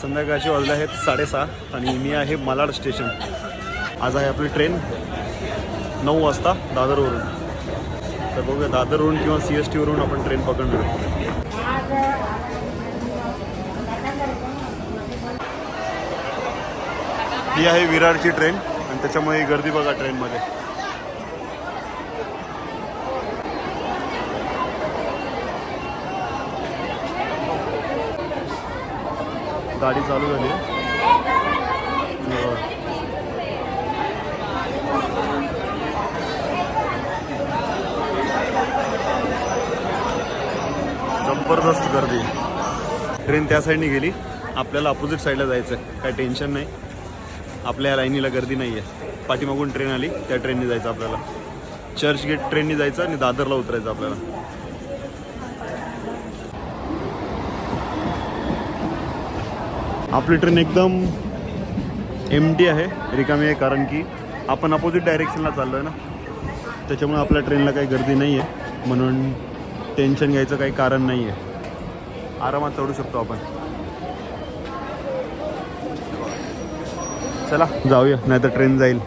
संध्याकाळचे वाजले आहेत साडेसहा आणि मी आहे मालाड स्टेशन. आज आहे आपली ट्रेन नऊ वाजता दादरवरून. तर बघूया दादरवरून किंवा सी एस टीवरून आपण ट्रेन पकडणार ही आहे विरारची ट्रेन आणि त्याच्यामुळे गर्दी बघा ट्रेनमध्ये. गाडी चालू झाली जबरदस्त गर्दी. ट्रेन त्या साईडने गेली. आपल्याला अपोजिट साईडला जायचं आहे काय टेन्शन नाही. आपल्या या लाईनीला गर्दी नाही आहे पाठीमागून ट्रेन आली. त्या ट्रेनने जायचं आपल्याला. चर्च गेट ट्रेनने जायचं आणि दादरला उतरायचं आपल्याला. आपली ट्रेन एकदम एम टी आहे रिकामी आहे कारण की आपण अपोजिट डायरेक्शनला चाललो आहे ना. त्याच्यामुळे आपल्या ट्रेनला काही गर्दी नाही आहे म्हणून टेन्शन घ्यायचं काही कारण नाही आहे आरामात चढू शकतो आपण. चला जाऊया नाही तर ट्रेन जाईल.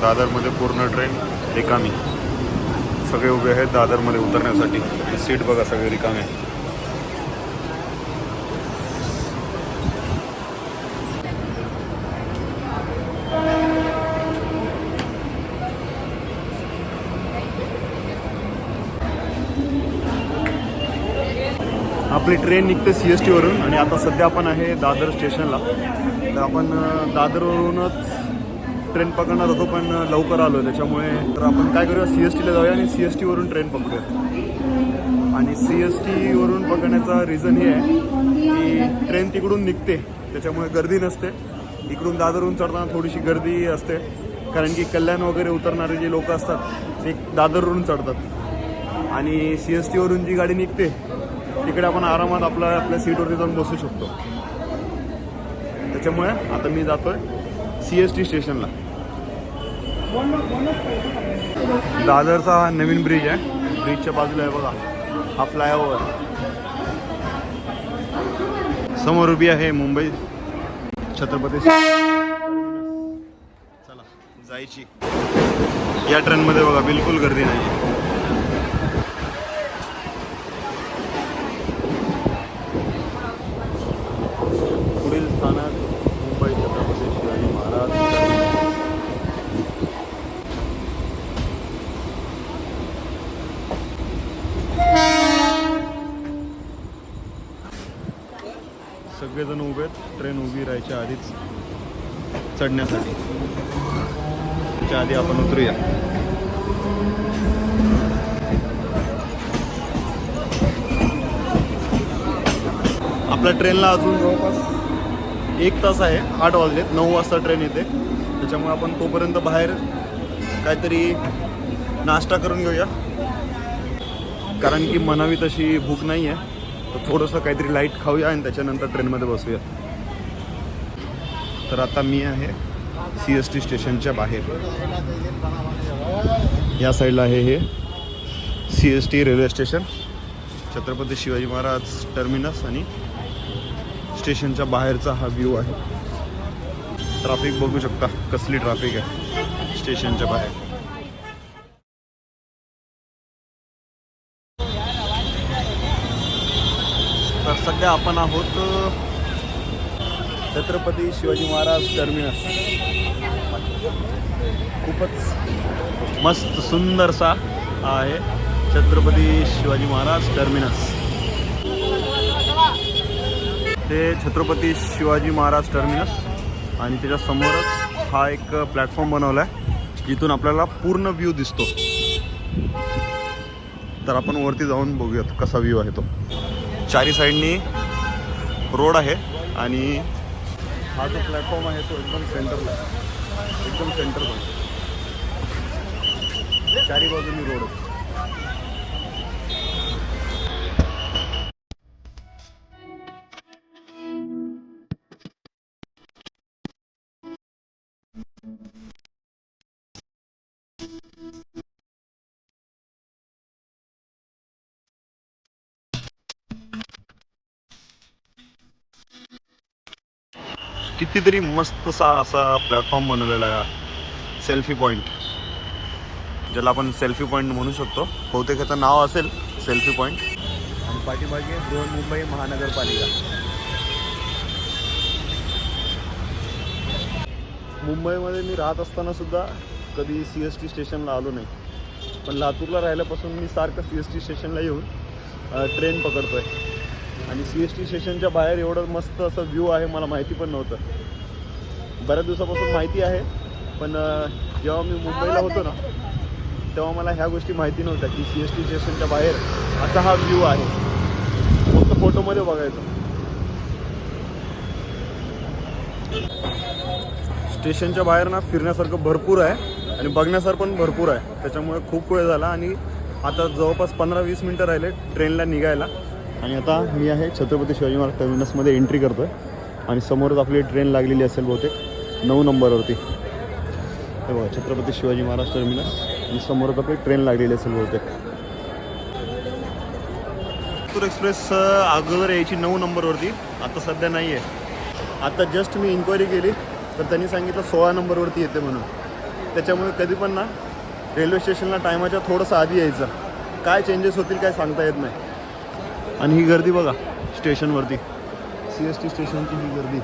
दादरमध्ये पूर्ण ट्रेन रिकामी. सगळे उभे आहेत. दादरमध्ये उतरण्यासाठी सीट बघा सगळे रिकामे आपली ट्रेन निघते सी एस टीवरून आणि आता सध्या आपण आहे दादर स्टेशनला. तर आपण दादरवरूनच ट्रेन पकडणार होतो पण लवकर आलो त्याच्यामुळे तर आपण काय करूया सी एस टीला जाऊया आणि सी एस टीवरून ट्रेन पकडूया. आणि सी एस टीवरून पकडण्याचा रिझन हे आहे की ट्रेन तिकडून निघते त्याच्यामुळे गर्दी नसते. इकडून दादरहून चढताना थोडीशी गर्दी असते कारण की कल्याण वगैरे उतरणारे जे लोक असतात ते दादरवरून चढतात. आणि सी एस टीवरून जी गाडी निघते तिकडे आपण आरामात आपल्या आपल्या सीटवरती जाऊन बसू शकतो. त्याच्यामुळे आता मी जातोय सी एस टी स्टेशनला दादरचा हा नवीन ब्रिज आहे. ब्रिजच्या बाजूला आहे बघा. हा फ्लायओव्हर समोर उभी आहे मुंबई छत्रपती चला जायची. या ट्रेनमध्ये बघा बिलकुल गर्दी नाही पुढील स्थानक मुंबई छत्रपती शिवाजी महाराज सगळेजण उभे आहेत ट्रेन उभी राहायच्या आधीच चढण्यासाठी. त्याच्या आधी आपण उतरूया. आपल्या ट्रेनला अजून जवळपास एक तास आहे आठ वाजलेत नऊ वाजता ट्रेन येते. त्याच्यामुळे आपण तोपर्यंत बाहेर काहीतरी नाश्ता करून घेऊया. कारण की मनावी तशी भूक नाही आहे तर थोडंसं काहीतरी लाइट खाऊया आणि त्याच्यानंतर ट्रेनमध्ये बसूया. तर आता मी आहे सी एस टी स्टेशनच्या बाहेर. या साईडला आहे हे C S T railway station. Chhatrapati Shivaji Maharaj terminus आणि स्टेशनच्या बाहेरचा हा व्ह्यू आहे. ट्रॅफिक बघू शकता कसली ट्रॅफिक आहे स्टेशनच्या बाहेर. तर सध्या आपण आहोत छत्रपती शिवाजी महाराज टर्मिनस खूपच मस्त सुंदरसा हा आहे छत्रपती शिवाजी महाराज टर्मिनस ते छत्रपती शिवाजी महाराज टर्मिनस आणि त्याच्यासमोरच हा एक प्लॅटफॉर्म बनवला आहे जिथून आपल्याला पूर्ण व्ह्यू दिसतो. तर आपण वरती जाऊन बघूयात कसा व्ह्यू आहे तो. चारी साईडनी रोड आहे आणि हा जो प्लॅटफॉर्म आहे तो एकदम सेंटरला आहे. एकदम सेंटरला चारी बाजूनी रोड आहे. कितीतरी मस्त असा प्लॅटफॉर्म बनवलेला आहे. सेल्फी पॉईंट ज्याला आपण सेल्फी पॉईंट म्हणू शकतो. बहुतेक याचं नाव असेल सेल्फी पॉईंट आणि पाठीमागे मुंबई महानगरपालिका. मुंबईमध्ये मी राहत असताना सुद्धा कधी सी एस टी स्टेशनला आलो नाही. पण लातूरला राहिल्यापासून मी सारखं सी एस टी स्टेशनला येऊन ट्रेन पकडतो आहे आणि सी एस टी स्टेशनच्या बाहेर एवढं मस्त असं व्ह्यू आहे मला माहिती पण नव्हतं. बऱ्याच दिवसापासून माहिती आहे पण जेव्हा मी मुंबईला होतो ना तेव्हा मला ह्या गोष्टी माहिती नव्हत्या की सी एस टी स्टेशनच्या बाहेर असा हा व्ह्यू आहे. फक्त फोटोमध्ये बघायचं. स्टेशनच्या बाहेर ना फिरण्यासारखं भरपूर आहे आणि बघण्यासारखं पण भरपूर आहे. त्याच्यामुळे खूप वेळ झाला आणि आता जवळपास पंधरा वीस मिनटं राहिले ट्रेनला निघायला. आणि आता मी आहे छत्रपती शिवाजी महाराज टर्मिनसमध्ये एंट्री करतो आहे आणि समोरच आपली ट्रेन लागलेली असेल बहुतेक. नऊ नंबरवरती. हे बघा छत्रपती शिवाजी महाराज टर्मिनस आणि समोरच आपली ट्रेन लागलेली असेल बहुतेक. एक्सप्रेस अगोदर यायची नऊ नंबरवरती. आता सध्या नाही आहे आता जस्ट मी इन्क्वायरी केली तर त्यांनी सांगितलं सोळा नंबरवरती येते म्हणून. त्याच्यामुळे कधी पण ना रेल्वे स्टेशनला टायमाच्या थोडंसं आधी यायचं. काय चेंजेस होतील काय सांगता येत नाही. आणि ही गर्दी बघा स्टेशनवरती. सी एस टी स्टेशनची ही गर्दी.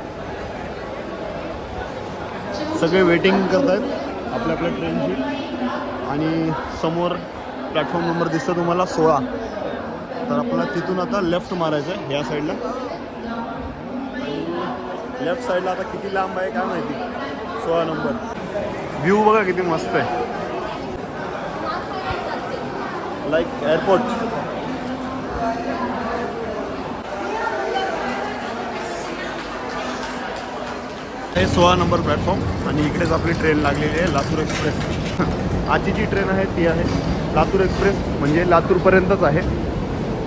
सगळे वेटिंग करत आहेत आपल्या आपल्या ट्रेनची आणि समोर प्लॅटफॉर्म नंबर दिसतं तुम्हाला सोळा. तर आपल्याला तिथून आता लेफ्ट मारायचं आहे ह्या साईडला लेफ्ट साईडला आता किती लांब आहे काय माहिती? सोळा नंबर व्ह्यू बघा किती मस्त आहे. लाईक एअरपोर्ट हे सोळा नंबर प्लॅटफॉर्म आणि इकडेच आपली ट्रेन लागलेली आहे लातूर एक्सप्रेस आजची जी ट्रेन आहे ती आहे लातूर एक्सप्रेस म्हणजे लातूरपर्यंतच आहे.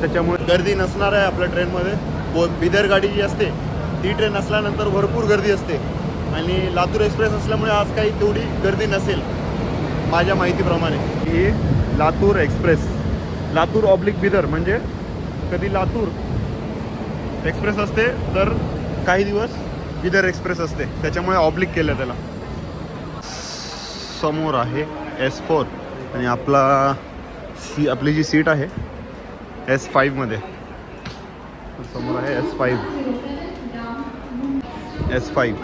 त्याच्यामुळे गर्दी नसणार आहे आपल्या ट्रेनमध्ये व बिदर गाडी जी असते ती ट्रेन असल्यानंतर भरपूर गर्दी असते. आणि लातूर एक्सप्रेस असल्यामुळे आज काही तेवढी गर्दी नसेल माझ्या माहितीप्रमाणे. ही लातूर एक्सप्रेस लातूर ऑब्लिक बिदर म्हणजे कधी लातूर एक्सप्रेस असते तर काही दिवस बिदर एक्सप्रेस असते. त्याच्यामुळे ऑब्लिक केलं त्याला. समोर आहे एस फोर आणि आपला सी आपली जी सीट आहे एस फाईव्हमध्ये समोर आहे S five S five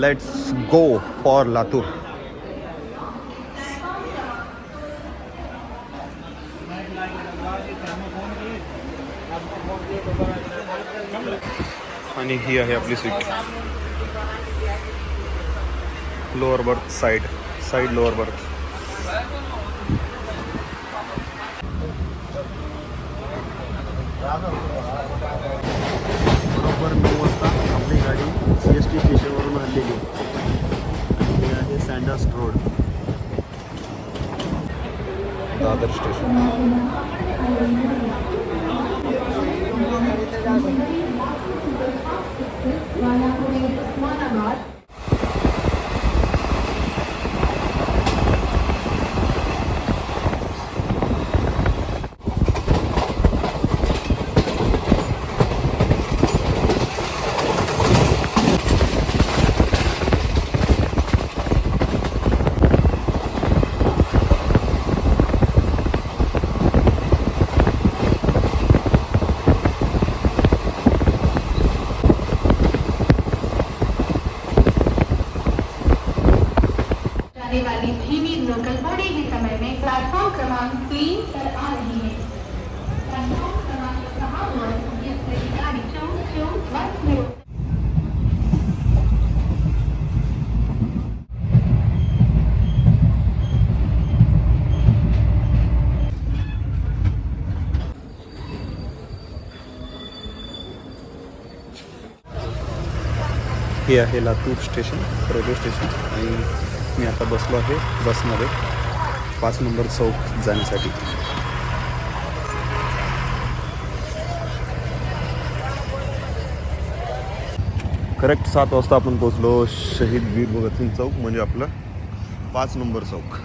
let's go for Latur. आणि ही आहे आपली seat lower berth side side lower berth बरोबर नऊ वाजता आपली गाडी सी एस टी स्टेशनवरून हल्लेली आणि हे आहे सँडर्स रोड दादर स्टेशन हे आहे लातूर स्टेशन रेल्वे स्टेशन. आणि मी आता बसलो आहे बसमध्ये. पाच नंबर चौक जाण्यासाठी. करेक्ट सात वाजता आपण पोचलो शहीद वीर भगतसिंग चौक म्हणजे आपलं पाच नंबर चौक.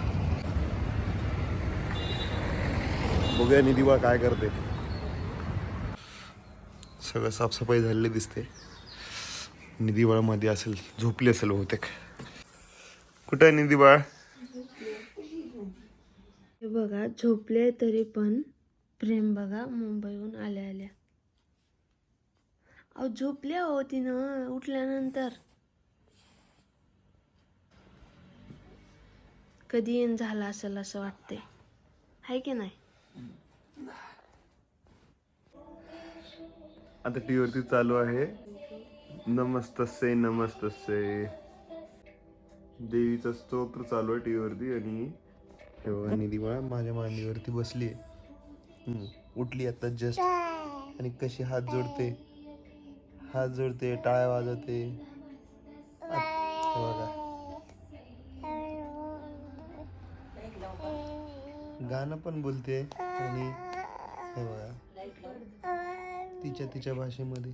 बघूया निधिवा काय करते. सगळं साफसफाई झालेली दिसते. निधी बाळमध्ये असेल झोपली असेल बहुतेक. कुठं आहे निधी बाळ हे बघा झोपले तरी पण प्रेम बघा मुंबईहून आल्या आल्या. अहो झोपल्या हो तिनं उठल्यानंतर. कधी येण झाला असेल असं वाटते आहे की नाही? आता टी वरती चालू आहे. नमस्तसे नमस्तसे देवीचा स्तोत्र चालू आहे टी वरती आणि हे निधी बाळा माझ्या मांडीवरती बसली उठली आता जस्ट आणि कशी हात जोडते. हात जोडते टाळ्या वाजवते. बघा. गाणं पण बोलते आणि हे बघा तिच्या तिच्या भाषेमध्ये.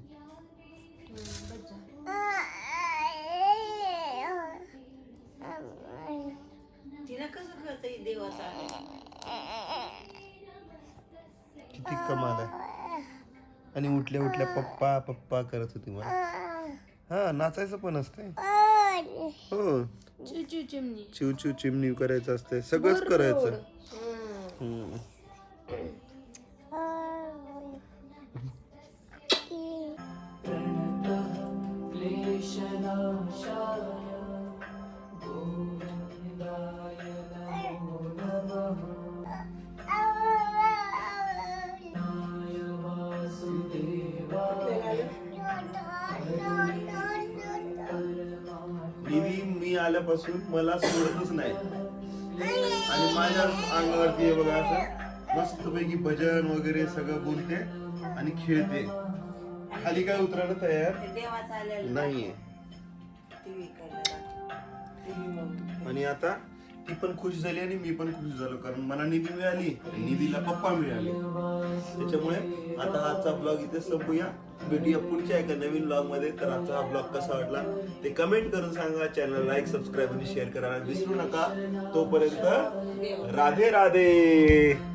किती कमाल आहे. आणि उठल्या उठल्या पप्पा पप्पा करत होती मला. हा नाचायचं पण असतंय. हो. चिव चिमणी. चिव चिव चिमणी करायचं असतंय. सगळंच करायचं. हम्म. मी आल्यापासून मला सोडतच नाही. आणि माझ्या अंगावरती हे बघा असं मस्तपैकी भजन वगैरे सगळं बोलते आणि खेळते. खाली काय उतरायला तयार? नाहीये. आणि आता ती पण खुश झाली आणि मी पण खुश झालो कारण मला निधी मिळाली निधीला पप्पा मिळाले. त्याच्यामुळे आता आजचा ब्लॉग इथे संपूया. भेटूया पुढच्या एका नवीन ब्लॉगमध्ये. तर आजचा हा ब्लॉग कसा वाटला ते कमेंट करून सांगा. चॅनल लाईक सबस्क्राईब आणि शेअर करायला विसरू नका. तोपर्यंत राधे राधे.